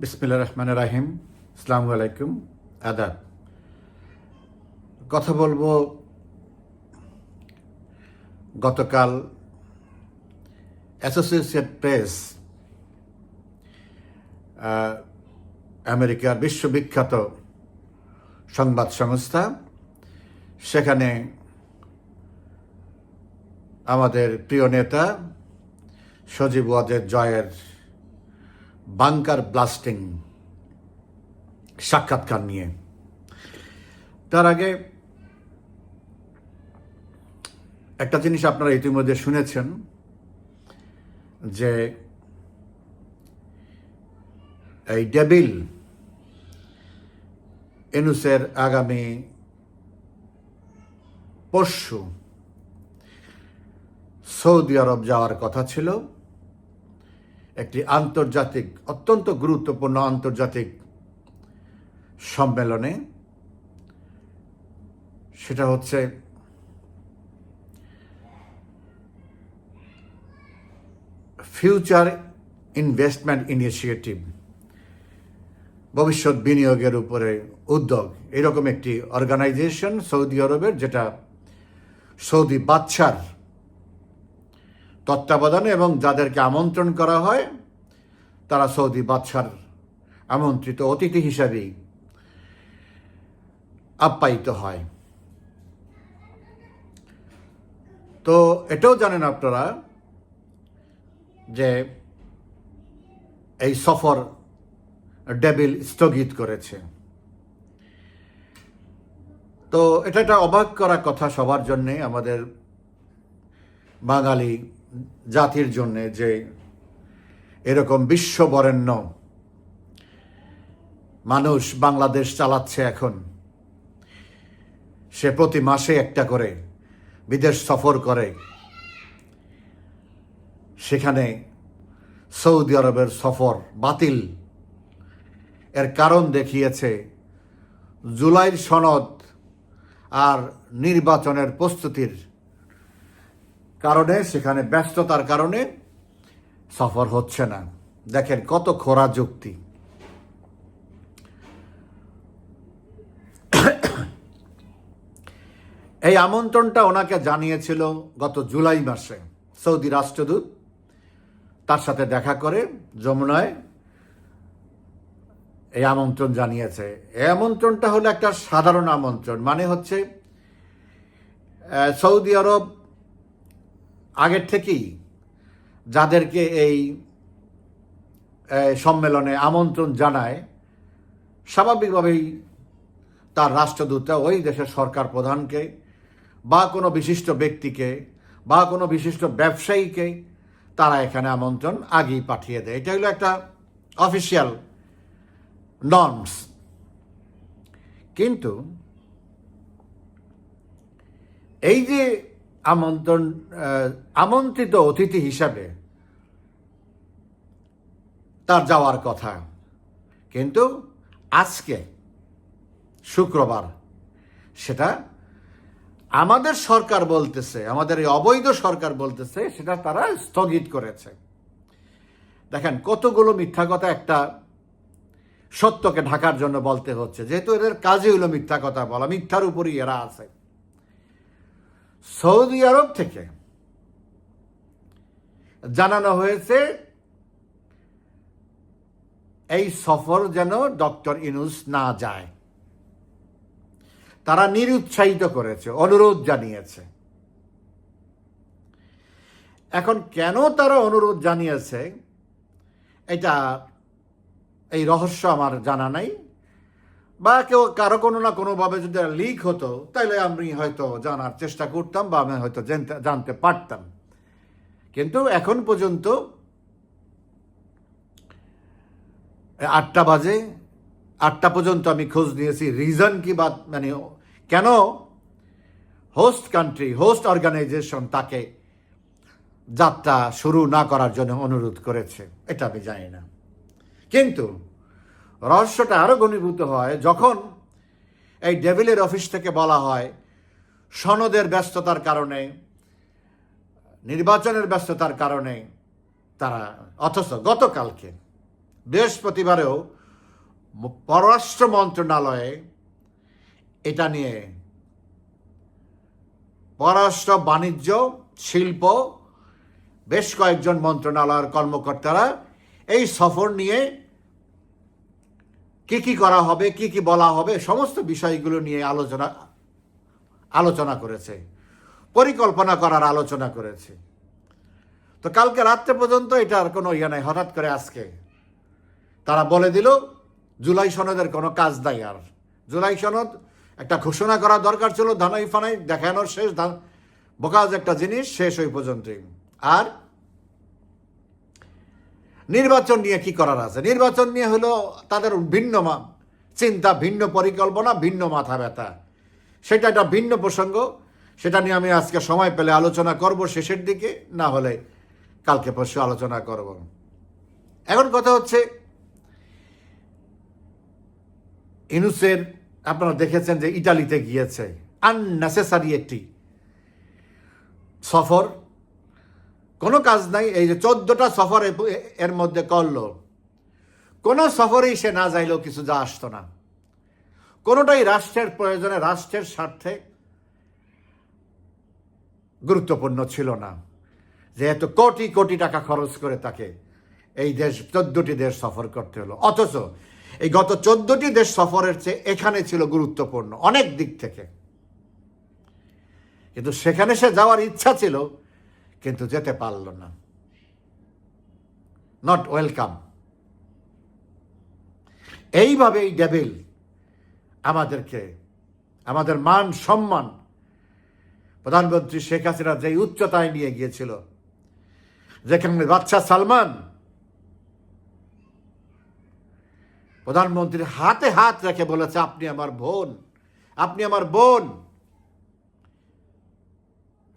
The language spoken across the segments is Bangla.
বিসমিল্লা রহমান রাহিম। আসসালামু আলাইকুম। আদাব। কথা বলব গতকাল অ্যাসোসিয়েটেড প্রেস আমেরিকার বিশ্ববিখ্যাত সংবাদ সংস্থা, সেখানে আমাদের প্রিয় নেতা সজীব ওয়াজের জয়ের বাংকার ব্লাস্টিং সাক্ষাৎকার নিয়ে। তার আগে একটা জিনিস আপনারা ইতিমধ্যে শুনেছেন, যে এই ডেবিল এনুসের আগামী পরশু সৌদি আরব যাওয়ার কথা ছিল। একটি আন্তর্জাতিক, অত্যন্ত গুরুত্বপূর্ণ আন্তর্জাতিক সম্মেলনে। সেটা হচ্ছে ফিউচার ইনভেস্টমেন্ট ইনিশিয়েটিভ ভবিষ্যৎ বিনিয়োগের উপরে উদ্যোগ। এরকম একটি অর্গানাইজেশন সৌদি আরবের, যেটা সৌদি বাদশার তত্ত্বাবধানে এবং যাদেরকে আমন্ত্রণ করা হয়, তারা সৌদি বাদশার আমন্ত্রিত অতিথি হিসাবেই আপ্যায়িত হয়। তো এটাও জানেন আপনারা যে এই সফর ডেবিল স্থগিত করেছে। তো এটা একটা অবাক করা কথা সবার জন্যে আমাদের বাঙালি জাতির জন্যে যে এরকম বিশ্ববরেণ্য মানুষ বাংলাদেশ চালাচ্ছে এখন, সে প্রতি মাসে একটা করে বিদেশ সফর করে। সেখানে সৌদি আরবের সফর বাতিল। এর কারণ দেখিয়েছে জুলাইর সনদ আর নির্বাচনের প্রস্তুতির কারণে, সেখানে ব্যস্ততার কারণে সফর হচ্ছে না। দেখেন কত খোরা যুক্তি। এই আমন্ত্রণটা ওনাকে জানিয়েছিল গত জুলাই মাসে সৌদি রাষ্ট্রদূত। তার সাথে দেখা করে যমুনায় এই আমন্ত্রণ জানিয়েছে। এই আমন্ত্রণটা হলো একটা সাধারণ আমন্ত্রণ মানে হচ্ছে সৌদি আরব আগের থেকেই যাদেরকে এই সম্মেলনে আমন্ত্রণ জানায়, স্বাভাবিকভাবেই তার রাষ্ট্রদূতরা ওই দেশের সরকার প্রধানকে বা কোনো বিশিষ্ট ব্যক্তিকে বা কোনো বিশিষ্ট ব্যবসায়ীকে তারা এখানে আমন্ত্রণ আগেই পাঠিয়ে দেয়। এটা হলো একটা অফিসিয়াল নর্মস। কিন্তু এই যে আমন্ত্রণ আমন্ত্রিত অতিথি হিসাবে তার যাওয়ার কথা। কিন্তু আজকে, শুক্রবার, সেটা আমাদের সরকার বলতেছে, আমাদের এই অবৈধ সরকার বলতেছে, সেটা তারা স্থগিত করেছে। দেখেন, কতগুলো মিথ্যা কথা একটা সত্যকে ঢাকার জন্য বলতে হচ্ছে, যেহেতু এদের কাজে হলো মিথ্যা কথা বলা, মিথ্যার উপরই এরা আছে। সৌদি আরব থেকে জানানো হয়েছে, এই সফর যেন ডক্টর ইনুস না যায়। তারা নিরুৎসাহিত করেছে, অনুরোধ জানিয়েছে। এখন কেন তারা অনুরোধ জানিয়েছে, এটা এই রহস্য আমার জানা নাই। বা কেউ কারও কোনো না কোনোভাবে যদি লিক হতো তাহলে আমি হয়তো জানার চেষ্টা করতাম বা আমি হয়তো জানতে- পারতাম। কিন্তু এখন পর্যন্ত আটটা বাজে, আটটা পর্যন্ত আমি খোঁজ নিয়েছি রিজন কি বা মানে কেন হোস্ট কান্ট্রি হোস্ট অর্গানাইজেশন তাকে যাত্রা শুরু না করার জন্য অনুরোধ করেছে, এটা আমি জানি না। কিন্তু রহস্যটা আরও ঘনীভূত হয় যখন এই ডেভিলের অফিস থেকে বলা হয়, সনদের ব্যস্ততার কারণে, নির্বাচনের ব্যস্ততার কারণে তারা, অথচ গতকালকে, বৃহস্পতিবারেও পররাষ্ট্র মন্ত্রণালয়ে এটা নিয়ে পররাষ্ট্র, বাণিজ্য, শিল্প, বেশ কয়েকজন মন্ত্রণালয়ের কর্মকর্তারা এই সফর নিয়ে কি কি করা হবে, কি কি বলা হবে, সমস্ত বিষয়গুলো নিয়ে আলোচনা আলোচনা করেছে। পরিকল্পনা করার আলোচনা করেছে। তো কালকে রাত্রে পর্যন্ত এটার কোনো ইয়ে নাই, হঠাৎ করে আজকে। তারা বলে দিল, জুলাই সনদের কোনো কাজ নাই আর। জুলাই সনদ একটা ঘোষণা করা দরকার ছিল, ধানাই ফানাই দেখানোর শেষ, ধান বোকাজ একটা জিনিস, শেষ ওই পর্যন্তই। আর নির্বাচন নিয়ে কি করার আছে? নির্বাচন নিয়ে হলো তাদের ভিন্ন চিন্তা, ভিন্ন পরিকল্পনা, ভিন্ন মাথা ব্যথা। সেটা একটা ভিন্ন প্রসঙ্গ। সেটা নিয়ে আমি আজকে সময় পেলে আলোচনা করব শেষের দিকে, না হলে কালকে পরশু আলোচনা করব। এখন কথা হচ্ছে, ইনুসের আপনারা দেখেছেন যে ইটালিতে গিয়েছে। আননেসেসারি একটি সফর। কোনো কাজ নাই, এই যে চোদ্দটা সফর এর মধ্যে করল। কোনো সফরেই সে না যাইলেও কিছু যা আসতো না। কোনোটাই রাষ্ট্রের প্রয়োজনে, রাষ্ট্রের স্বার্থে গুরুত্বপূর্ণ ছিল না। যে এত কোটি কোটি টাকা খরচ করে তাকে এই দেশ, চোদ্দটি দেশ সফর করতে হলো। অথচ এই গত চোদ্দটি দেশ সফরের চেয়ে এখানে ছিল গুরুত্বপূর্ণ, অনেক দিক থেকে। কিন্তু সেখানে সে যাওয়ার ইচ্ছা ছিল কিন্তু যেতে পারল না। নট ওয়েলকাম এইভাবে এই ডেভিল আমাদেরকে, আমাদের মান সম্মান, প্রধানমন্ত্রী শেখ হাসিনা যে উচ্চতায় নিয়ে গিয়েছিল, যেখানে বাচ্চা সালমান প্রধানমন্ত্রীর হাতে হাত রেখে বলেছে, আপনি আমার বোন, আপনি আমার বোন।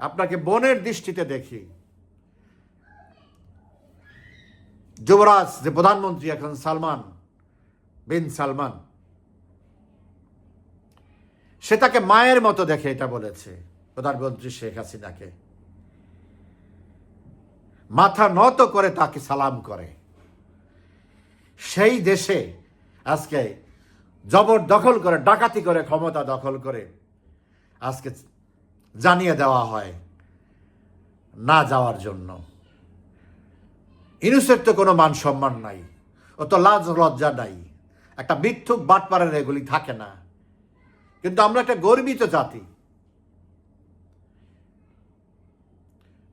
আপনাকে বোনের দৃষ্টিতে দেখি। যুবরাজ, যে প্রধানমন্ত্রী এখন সালমান বিন সালমান, সে তাকে মায়ের মতো দেখে এটা বলেছে, প্রধানমন্ত্রী শেখ হাসিনাকে। মাথা নত করে তাকে সালাম করে। সেই দেশে আজকে জবরদখল করে, ডাকাতি করে, ক্ষমতা দখল করে, আজকে জানিয়ে দেওয়া হয় না যাওয়ার জন্য। ইনুসের তো কোনো মান সম্মান নাই, ও তো লাজ লজ্জা নাই। একটা মিথ্যুক বাটপাড়ের এগুলি থাকে না। কিন্তু আমরা একটা গর্বিত জাতি।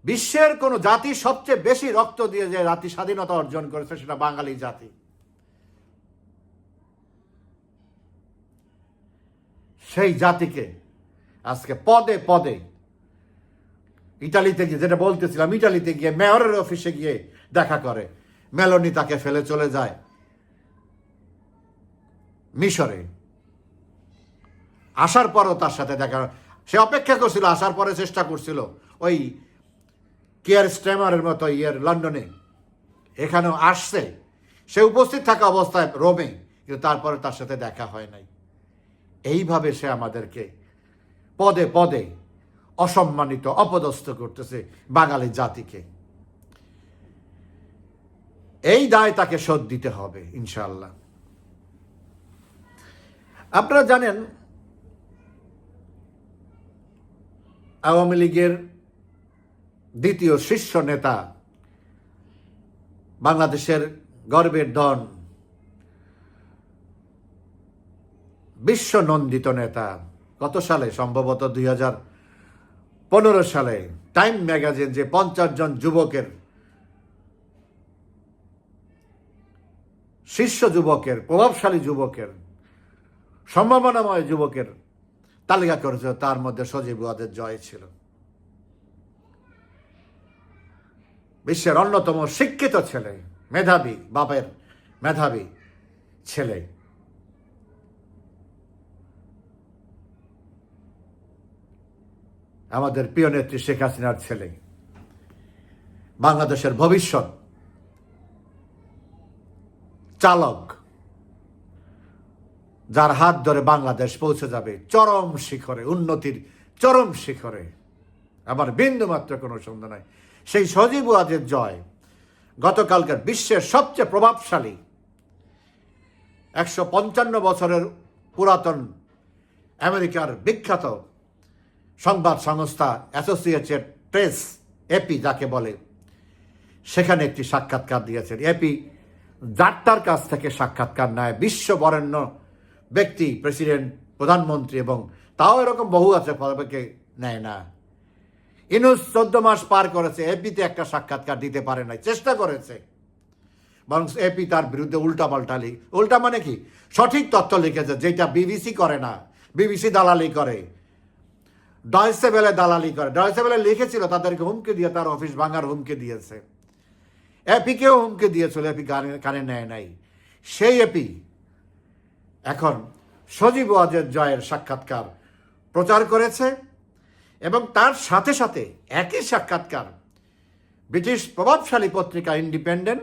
বিশ্বের কোন জাতি সবচেয়ে বেশি রক্ত দিয়ে যে জাতি স্বাধীনতা অর্জন করেছে সেটা বাঙালি জাতি। সেই জাতিকে আজকে পদে পদে। ইটালিতে গিয়ে, যেটা বলতেছিলাম, ইটালিতে গিয়ে মেয়রের অফিসে গিয়ে দেখা করে। মেলনি তাকে ফেলে চলে যায় মিশরে। আসার পরও তার সাথে দেখা সে অপেক্ষা করছিল, আসার পরে চেষ্টা করছিল ওই কেয়ার স্টেমারের মতো ইয়ের লন্ডনে। এখানেও আসছে। সে উপস্থিত থাকা অবস্থায় রোমে, কিন্তু তারপরে তার সাথে দেখা হয় নাই। এইভাবে সে আমাদেরকে পদে পদে অসম্মানিত, অপদস্থ করতেছে বাঙালি জাতিকে। এই দায় তাকে শোধ দিতে হবে ইনশাল্লাহ আপনারা জানেন, আওয়ামী লীগের দ্বিতীয় শীর্ষ নেতা বাংলাদেশের গর্বের ধন বিশ্ব নন্দিত নেতা কত সালে? সম্ভবত দুই হাজার পনেরো সালে। টাইম ম্যাগাজিন যে পঞ্চাশ জন যুবকের, শীর্ষ যুবকের, প্রভাবশালী যুবকের, সম্ভাবনাময় যুবকের তালিকা করেছে তার মধ্যে সজীব ওয়াদের জয় ছিল। বিশ্বের অন্যতম শিক্ষিত ছেলে, মেধাবী, বাপের মেধাবী ছেলে। আমাদের প্রিয় নেত্রী শেখ হাসিনার ছেলে। বাংলাদেশের ভবিষ্যৎ চালক, যার হাত ধরে বাংলাদেশ পৌঁছে যাবে চরম শিখরে, উন্নতির চরম শিখরে। আমার বিন্দু মাত্র কোনো সন্দেহ নাই। সেই সজীব ওয়াজের জয় গতকালকার বিশ্বের সবচেয়ে প্রভাবশালী একশো পঞ্চান্ন বছরের পুরাতন আমেরিকার বিখ্যাত সংবাদ সংস্থা অ্যাসোসিয়েটেড প্রেস, এপি যাকে বলে, সেখানে একটি সাক্ষাৎকার দিয়েছেন। এপি যাত্রার কাছ থেকে সাক্ষাৎকার নেয় বিশ্ব বরেণ্য ব্যক্তি, প্রেসিডেন্ট, প্রধানমন্ত্রী এবং তাও এরকম বহু আছে ফলকে নেয় না। ইনুস চোদ্দ মাস পার করেছে, এপিতে একটা সাক্ষাৎকার দিতে পারে নাই, চেষ্টা করেছে। বরং এপি তার বিরুদ্ধে উল্টা পাল্টা লিখ উল্টা মানে কি? সঠিক তথ্য লিখেছে, যেটা বিবিসি করে না, বিবিসি দালালি করে। ডয়সে বেলে দালালি করে। ডয়সে বেলে লিখেছিল তাদেরকে হুমকি দিয়ে, তার অফিস ভাঙার হুমকি দিয়েছে। এপিকেও হুমকি দিয়েছিল, এপি কানে নেয় নাই। সেই এপি এখন সজীব ওয়াজের জয়ের সাক্ষাৎকার প্রচার করেছে এবং তার সাথে সাথে একই সাক্ষাৎকার ব্রিটিশ প্রভাবশালী পত্রিকা ইন্ডিপেন্ডেন্ট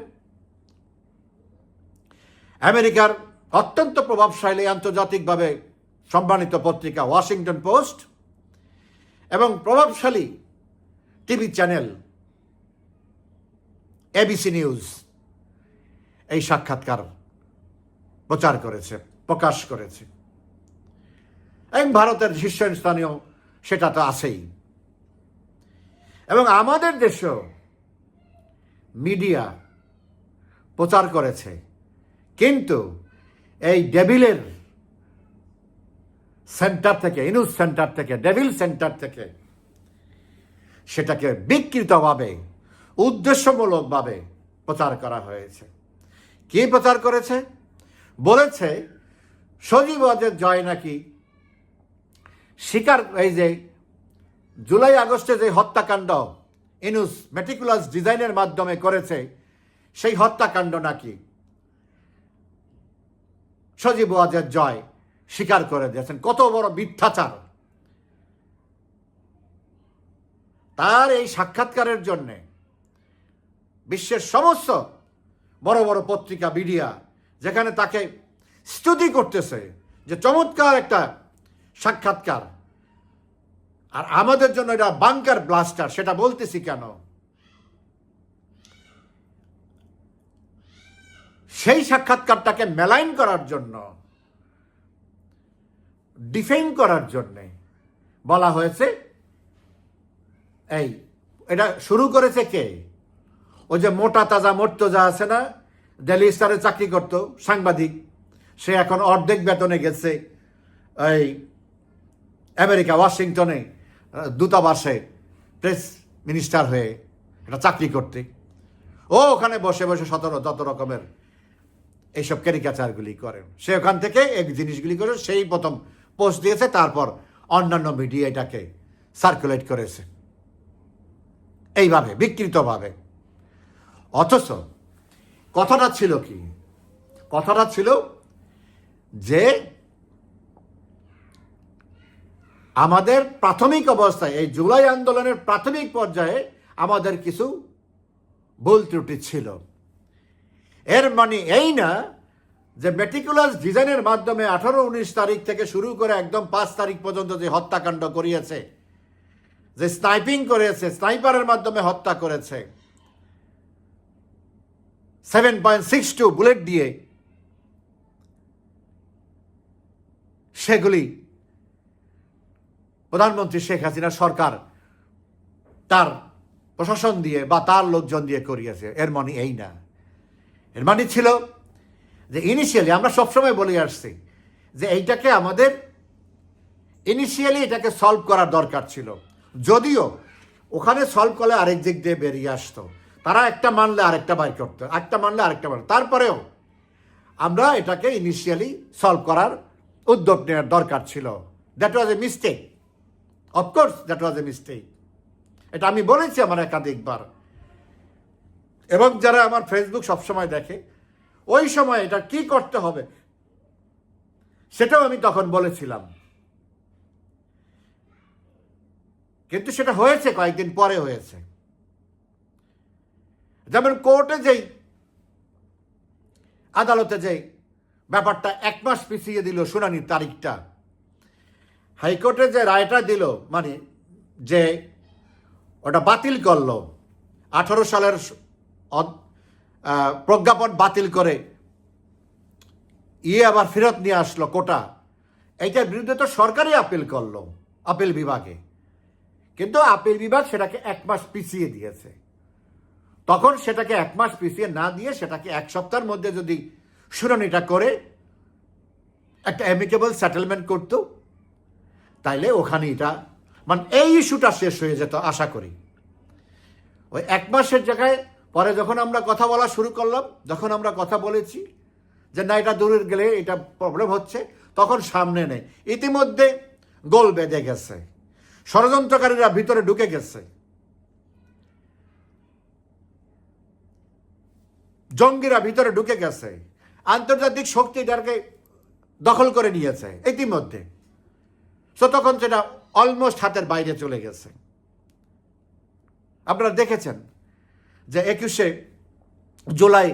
আমেরিকার অত্যন্ত প্রভাবশালী আন্তর্জাতিকভাবে সম্মানিত পত্রিকা ওয়াশিংটন পোস্ট এবং প্রভাবশালী টিভি চ্যানেল এবিসি নিউজ এই সাক্ষাৎকার প্রচার করেছে, প্রকাশ করেছে। এবং ভারতের শীর্ষস্থানীয় সেটা তো আছেই। এবং আমাদের দেশেও মিডিয়া প্রচার করেছে। কিন্তু এই ডেভিলের সেন্টার থেকে, ইনুস সেন্টার থেকে, ডেভিল সেন্টার থেকে, সেটাকে বিকৃতভাবে, উদ্দেশ্যমূলকভাবে প্রচার করা হয়েছে। কি প্রচার করেছে? বলেছে, সজীব ওয়াজের জয় নাকি স্বীকার এই যে জুলাই আগস্টে যে হত্যাকাণ্ড ইনুস মেটিকুলাস ডিজাইনের মাধ্যমে করেছে, সেই হত্যাকাণ্ড নাকি সজীব ওয়াজের জয় স্বীকার করে দিয়েছেন। কত বড় মিথ্যাচার। তার এই সাক্ষাৎকারের জন্যে বিশ্বের সমস্ত বড় বড় পত্রিকা, মিডিয়া, যেখানে তাকে স্তুতি করতেছে যে চমৎকার একটা সাক্ষাৎকার। আর আমাদের জন্য এটা বাংকার ব্লাস্টার সেটা বলতেছি কেন? সেই সাক্ষাৎকারটাকে মেলাইন করার জন্য ডিফেন্ড করার জন্যে বলা হয়েছে, এই, এটা শুরু করেছে কে? ওই যে মোটা তাজা মোর্তজা আছে না, দিল্লি স্টারে চাকরি করত, সাংবাদিক, সে এখন অর্ধেক বেতনে গেছে, এই, আমেরিকা, ওয়াশিংটনে, দূতাবাসে প্রেস মিনিস্টার হয়ে একটা চাকরি করতে। ও ওখানে বসে বসে সতেরো, যত রকমের এইসব ক্যারিকাচারগুলি করেন সে ওখান থেকে এই জিনিসগুলি করে, সেই প্রথম পোস্ট দিয়েছে, তারপর অন্যান্য মিডিয়া এটাকে সার্কুলেট করেছে। এইভাবে, বিকৃতভাবে। অথচ কথাটা ছিল কি? কথাটা ছিল যে আমাদের প্রাথমিক অবস্থায়, এই জুলাই আন্দোলনের প্রাথমিক পর্যায়ে আমাদের কিছু ভুল ত্রুটি ছিল। এর মানে এই না যে মেটিকুলাস ডিজাইনের মাধ্যমে আঠারো উনিশ তারিখ থেকে শুরু করে একদম পাঁচ তারিখ পর্যন্ত যে হত্যাকাণ্ড করিয়েছে, যে স্নাইপিং করেছে স্নাইপারের মাধ্যমে হত্যা করেছে seven point six two bullet দিয়ে সেগুলি প্রধানমন্ত্রী শেখ হাসিনা সরকার তার প্রশাসন দিয়ে বা তার লোকজন দিয়ে করিয়েছে। এর মানে এই না। এর মানে ছিল যে ইনিশিয়ালি আমরা সবসময় বলে আসছি যে এইটাকে আমাদের ইনিশিয়ালি এটাকে সলভ করার দরকার ছিল। যদিও ওখানে সলভ করলে আরেক দিক দিয়ে বেরিয়ে আসতো। তারা একটা মানলে আরেকটা বাই করতো, একটা মানলে আরেকটা মানতো তারপরেও আমরা এটাকে ইনিশিয়ালি সলভ করার উদ্যোগ নেওয়ার দরকার ছিল। That was a mistake of course that was a mistake এটা আমি বলেছি আমার একাধিকবার। এবং যারা আমার ফেসবুক সবসময় দেখে ওই সময় এটা কি করতে হবে? সেটাও আমি তখন বলেছিলাম। কিন্তু সেটা হয়েছে কয়েকদিন পরে হয়েছে। যেমন কোর্টে যেই আদালতে যেই ব্যাপারটা এক মাস পিছিয়ে দিল শুনানির তারিখটা, হাইকোর্টে যে রায়টা দিল মানে যে ওটা বাতিল করল, আঠারো সালের প্রজ্ঞাপন বাতিল করে। ইয়ে আবার ফেরত নিয়ে আসলো কোটা। এইটার বিরুদ্ধে তো সরকারই আপিল করল, আপিল বিভাগে। কিন্তু আপিল বিভাগ সেটাকে এক মাস পিছিয়ে দিয়েছে। তখন সেটাকে এক মাস পিছিয়ে না দিয়ে সেটাকে এক সপ্তাহের মধ্যে যদি শুনানিটা করে, একটা অ্যামিকেবল সেটেলমেন্ট করতো, তাইলে ওখানে এটা মানে এই ইস্যুটা শেষ হয়ে যেত আশা করি। ওই এক মাসের জায়গায় পরে যখন আমরা কথা বলা শুরু করলাম, যখন আমরা কথা বলেছি যে না, এটা দূরের গেলে এটা প্রবলেম হচ্ছে, তখন সামনে নেই। ইতিমধ্যে গোল বেঁধে গেছে। ষড়যন্ত্রকারীরা ভিতরে ঢুকে গেছে। জঙ্গিরা ভিতরে ঢুকে গেছে। আন্তর্জাতিক শক্তি এটাকে দখল করে নিয়েছে ইতিমধ্যে। তো তখন সেটা অলমোস্ট হাতের বাইরে চলে গেছে। আপনারা দেখেছেন যে একুশে জুলাই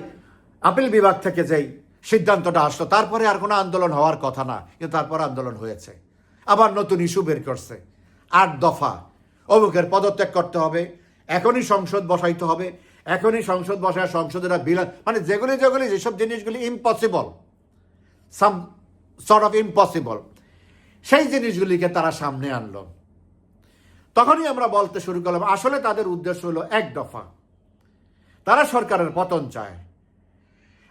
আপিল বিভাগ থেকে যেই সিদ্ধান্তটা আসলো, তারপরে আর কোনো আন্দোলন হওয়ার কথা না, কিন্তু তারপর আন্দোলন হয়েছে। আবার নতুন ইস্যু বের করছে। আট দফা অমুকের পদত্যাগ করতে হবে, এখনই সংসদ বসাইতে হবে, এখনই সংসদ বসায় সংসদেরা বিলা মানে যেগুলি যেগুলি যেসব জিনিসগুলি impossible some sort of impossible সেই জিনিসগুলিকে তারা সামনে আনলো। তখনই আমরা বলতে শুরু করলাম, আসলে তাদের উদ্দেশ্য হলো এক দফা। তারা সরকারের পতন চায়।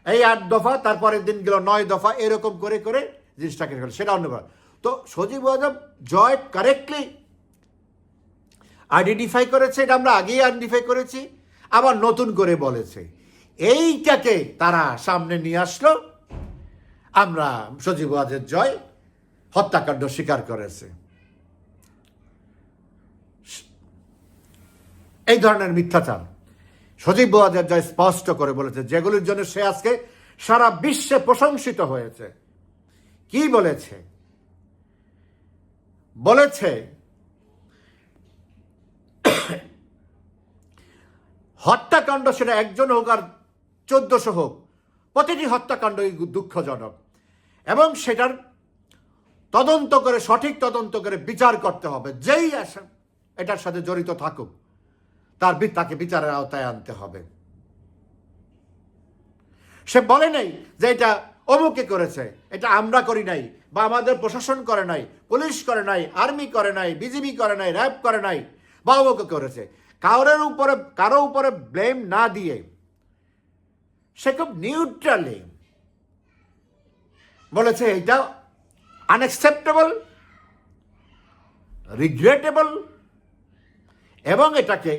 এই আট দফা, তারপরের দিন গেল নয় দফা, এরকম করে করে জিনিসটাকে সেটা অন্য। তো সজীব আজম জয় কারেক্টলি আইডেন্টিফাই করেছে, এটা আমরা আগেই আইডেন্টিফাই করেছি, আবার নতুন করে বলেছে। এইটাকে তারা সামনে নিয়ে আসলো। আমরা সজীব ওয়াজের জয় হত্যাকাণ্ড স্বীকার করেছে। এই ধরনের মিথ্যাচার। সজীব জয় স্পষ্ট করে বলেছে, যেগুলির জন্য সে আজকে সারা বিশ্বে প্রশংসিত হয়েছে। কি বলেছে? বলেছে, হত্যাকাণ্ড সেটা একজন হোক আর চোদ্দশো হোক, প্রতিটি হত্যাকাণ্ডই দুঃখজনক। এবং সেটার তদন্ত করে, সঠিক তদন্ত করে বিচার করতে হবে। যেই আসে এটার সাথে জড়িত থাকুক। তার তাকে বিচারের আওতায় আনতে হবে। সে বলে নাই যে এটা অমুকে করেছে, এটা আমরা করি নাই, বা আমাদের প্রশাসন করে নাই, পুলিশ করে নাই, আর্মি করে নাই, বিজিবি করে নাই, র্যাব করে নাই, বা অমুকে করেছে। কারোর উপরে কারও উপরে ব্লেম না দিয়ে সে খুব নিউট্রালি বলেছে, এটা আনএক্সেপ্টেবল রিগ্রেটেবল এবং এটাকে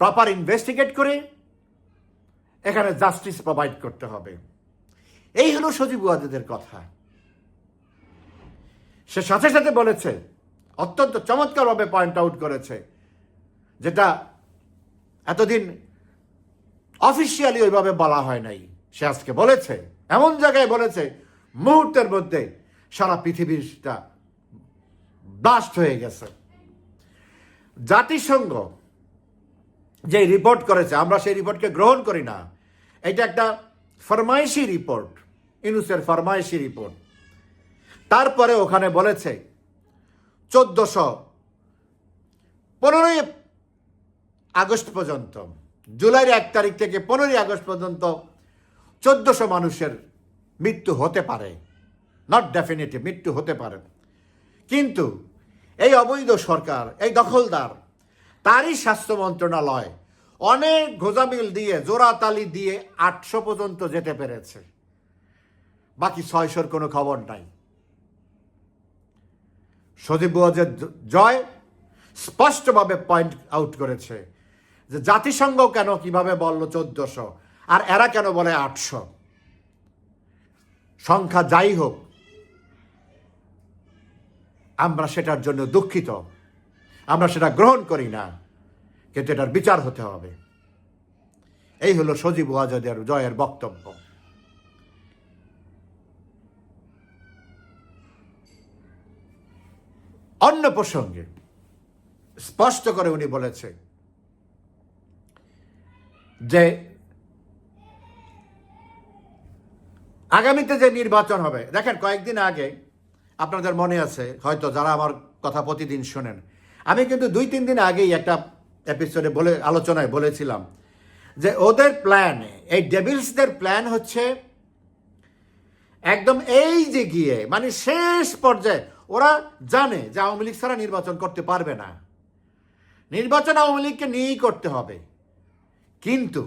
প্রপার ইনভেস্টিগেট করে এখানে জাস্টিস প্রোভাইড করতে হবে। এই হলো সজীব ওয়াজেদের কথা। সে সাথে সাথে বলেছে, অত্যন্ত চমৎকারভাবে পয়েন্ট আউট করেছে, যেটা এতদিন অফিসিয়ালি ওইভাবে বলা হয় নাই। সে আজকে বলেছে, এমন জায়গায় বলেছে, মুহূর্তের মধ্যে সারা পৃথিবীটা ব্লাস্ট হয়ে গেছে। জাতিসংঘ যে রিপোর্ট করেছে, আমরা সেই রিপোর্টকে গ্রহণ করি না। এটা একটা ফরমাইশি রিপোর্ট ইনুসের ফরমাইশি রিপোর্ট তারপরে ওখানে বলেছে, চোদ্দশো পনেরোই আগস্ট পর্যন্ত, জুলাইয়ের এক তারিখ থেকে পনেরোই আগস্ট পর্যন্ত চোদ্দশো মানুষের মৃত্যু হতে পারে। নট ডেফিনেটিভ মৃত্যু হতে পারে। কিন্তু এই অবৈধ সরকার, এই দখলদার তারই স্বাস্থ্য মন্ত্রণালয় অনেক ঘোজামিল দিয়ে, জোড়াতালি দিয়ে আটশো পর্যন্ত যেতে পেরেছে। বাকি ছয়শোর কোনো খবর নাই। সজীব ওয়াজের জয় স্পষ্টভাবে পয়েন্ট আউট করেছে যে জাতিসংঘ কেন কীভাবে বলল চোদ্দশো, আর এরা কেন বলে আটশো? সংখ্যা যাই হোক, আমরা সেটার জন্য দুঃখিত। আমরা সেটা গ্রহণ করি না, কিন্তু এটার বিচার হতে হবে। এই হলো সজীব ওয়াজেদের জয়ের বক্তব্য। অন্য প্রসঙ্গে স্পষ্ট করে উনি বলেছে যে আগামীতে যে নির্বাচন হবে, দেখেন কয়েকদিন আগে আপনাদের মনে আছে, হয়তো যারা আমার কথা প্রতিদিন শোনেন আমি কিন্তু দুই, তিন দিন আগেই একটা এপিসোডে বলে, আলোচনায় বলেছিলাম যে ওদের প্ল্যান এই ডেভিলসদের প্ল্যান হচ্ছে একদম এই যে গিয়ে মানে শেষ পর্যায়ে, ওরা জানে যে আওয়ামী লীগ ছাড়া নির্বাচন করতে পারবে না। নির্বাচন আওয়ামী লীগকে নিয়েই করতে হবে। কিন্তু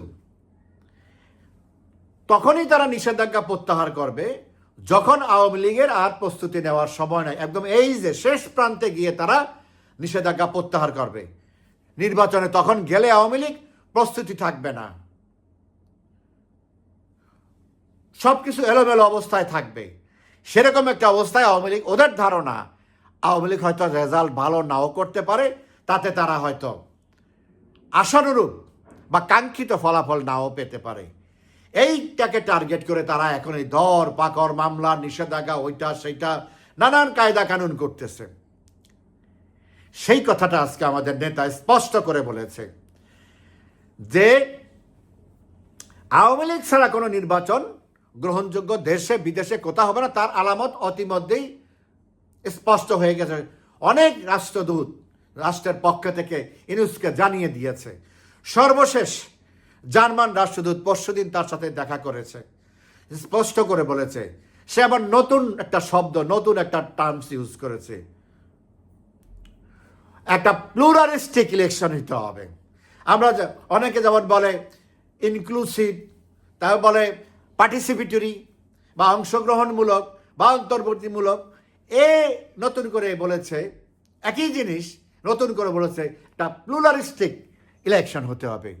তখনই তারা নিষেধাজ্ঞা প্রত্যাহার করবে, যখন আওয়ামী লীগের আর প্রস্তুতি নেওয়ার সময় নাই। একদম এই যে শেষ প্রান্তে গিয়ে তারা নিষেধাজ্ঞা প্রত্যাহার করবে। নির্বাচনে তখন গেলে আওয়ামী লীগ প্রস্তুতি থাকবে না। সব কিছু এলোমেলো অবস্থায় থাকবে। সেরকম একটা অবস্থায় আওয়ামী লীগ, ওদের ধারণা, আওয়ামী লীগ হয়তো রেজাল্ট ভালো নাও করতে পারে, তাতে তারা হয়তো আশানুরূপ বা কাঙ্ক্ষিত ফলাফল নাও পেতে পারে। এইটাকে টার্গেট করে তারা এখন এই দর পাকর মামলা, নিষেধাজ্ঞা, ওইটা, সেইটা, নানান কায়দা কানুন করতেছে। সেই কথাটা আজকে আমাদের নেতা স্পষ্ট করে বলেছে যে আওয়ামী লীগ ছাড়া কোনো নির্বাচন গ্রহণযোগ্য দেশে, বিদেশে কোথাও হবে না। তার আলামত অতিমধ্যেই স্পষ্ট হয়ে গেছে। অনেক রাষ্ট্রদূত রাষ্ট্রের পক্ষ থেকে ইনুসকে জানিয়ে দিয়েছে। সর্বশেষ জার্মান রাষ্ট্রদূত পরশুদিন তার সাথে দেখা করেছে। স্পষ্ট করে বলেছে, সে আবার নতুন একটা শব্দ, নতুন একটা টার্মস ইউজ করেছে। একটা প্লুরালিস্টিক ইলেকশন হতে হবে। আমরা অনেকে যেমন বলে ইনক্লুসিভ তাও বলে পার্টিসিপেটরি বা অংশগ্রহণমূলক বা অন্তর্বর্তীমূলক। এ নতুন করে বলেছে, একই জিনিস নতুন করে বলেছে, একটা প্লুরালিস্টিক ইলেকশন হতে হবে।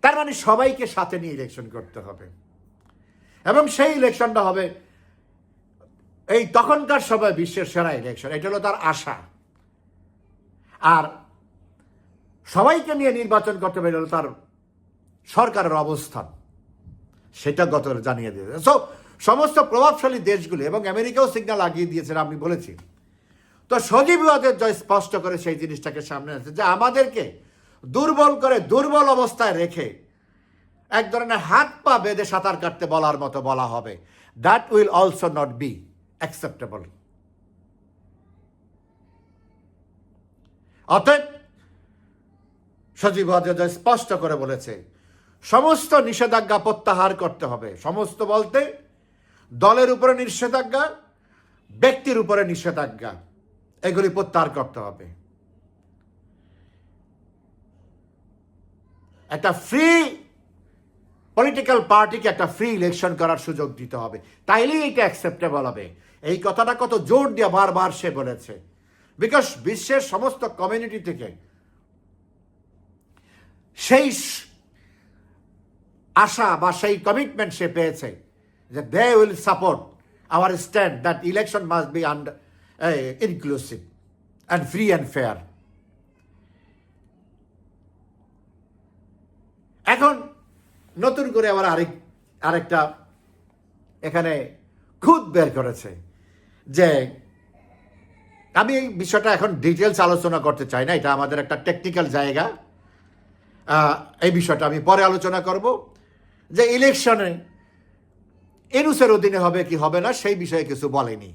তার মানে সবাইকে সাথে নিয়ে ইলেকশন করতে হবে। এবং সেই ইলেকশনটা হবে এই তখনকার সময় বিশ্বের সেরা ইলেকশন এটা হলো তার আশা। আর সবাইকে নিয়ে নির্বাচন করতে হলো তার সরকারের অবস্থান সেটা গত জানিয়ে দিয়েছে। সো সমস্ত প্রভাবশালী দেশগুলি এবং আমেরিকাও সিগন্যাল লাগিয়ে দিয়েছেন আমি বলেছি। তো সজীব ওয়াদের জয় স্পষ্ট করে সেই জিনিসটাকে সামনে আছে যে আমাদেরকে দুর্বল করে দুর্বল অবস্থায় রেখে এক ধরনের হাত পা বেঁধে সাঁতার কাটতে বলার মতো বলা হবে। That will also not be acceptable অতএব সজীব ওয়াদের স্পষ্ট করে বলেছে, সমস্ত নিষেধাজ্ঞা প্রত্যাহার করতে হবে। সমস্ত বলতে, দলের উপরে নিষেধাজ্ঞা, ব্যক্তির উপরে নিষেধাজ্ঞা, এগুলি প্রত্যাহার করতে হবে। একটা ফ্রি পলিটিক্যাল পার্টিকে একটা ফ্রি ইলেকশন করার সুযোগ দিতে হবে। তাইলেই এটা অ্যাকসেপ্টেবল হবে। এই কথাটা কত জোর দিয়ে বারবার সে বলেছে। বিকজ বিশ্বের সমস্ত কমিউনিটি থেকে সেই আশা বা সেই কমিটমেন্ট সে পেয়েছে যে they will support our stand that election must be under inclusive and free and fair এখন নতুন করে আবার আরেক, আরেকটা এখানে খুদ বের করেছে যে আমি এই বিষয়টা এখন ডিটেলস আলোচনা করতে চাই না, এটা আমাদের একটা টেকনিক্যাল জায়গা। এই বিষয়টা আমি পরে আলোচনা করব যে ইলেকশনে এনুসের অধীনে হবে কি হবে না, সেই বিষয়ে কিছু বলেনি।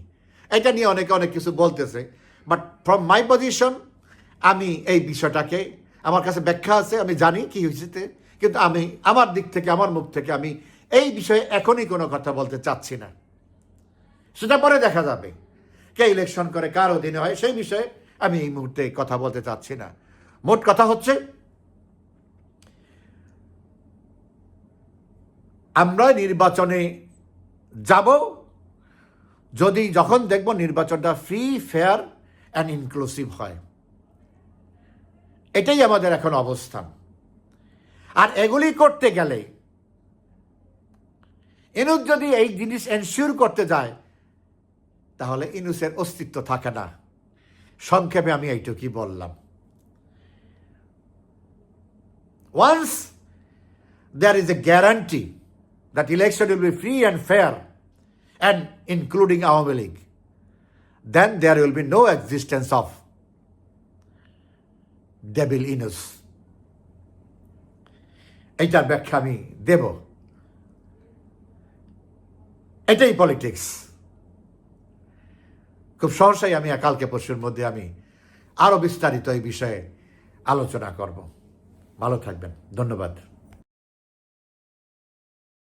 এটা নিয়ে অনেকে অনেক কিছু বলতেছে বাট ফ্রম মাই পজিশন আমি এই বিষয়টাকে, আমার কাছে ব্যাখ্যা আছে, আমি জানি কি হয়েছে, কিন্তু আমি আমার দিক থেকে, আমার মুখ থেকে আমি এই বিষয়ে এখনই কোনো কথা বলতে চাচ্ছি না। সেটা পরে দেখা যাবে। কে ইলেকশন করে, কার অধীনে হয়, সেই বিষয়ে আমি এই মুহূর্তে কথা বলতে চাচ্ছি না। মোট কথা হচ্ছে, আমরা নির্বাচনে যাব যদি যখন দেখব নির্বাচনটা ফ্রি ফেয়ার অ্যান্ড ইনক্লুসিভ হয়। এটাই আমাদের এখন অবস্থান। আর এগুলি করতে গেলে ইনুস যদি এই জিনিস এনশিওর করতে যায় তাহলে ইনুসের অস্তিত্ব থাকে না সংক্ষেপে আমি এইটুকুই বললাম once there is a guarantee that election will be free and fair and including Awami League, then there will be no existence of devil inus. এইটার ব্যাখ্যা আমি দেব এটাই পলিটিক্স খুব সহসাই আমি কালকে পরশুর মধ্যে আমি আরও বিস্তারিত এই বিষয়ে আলোচনা করব। ভালো থাকবেন। ধন্যবাদ।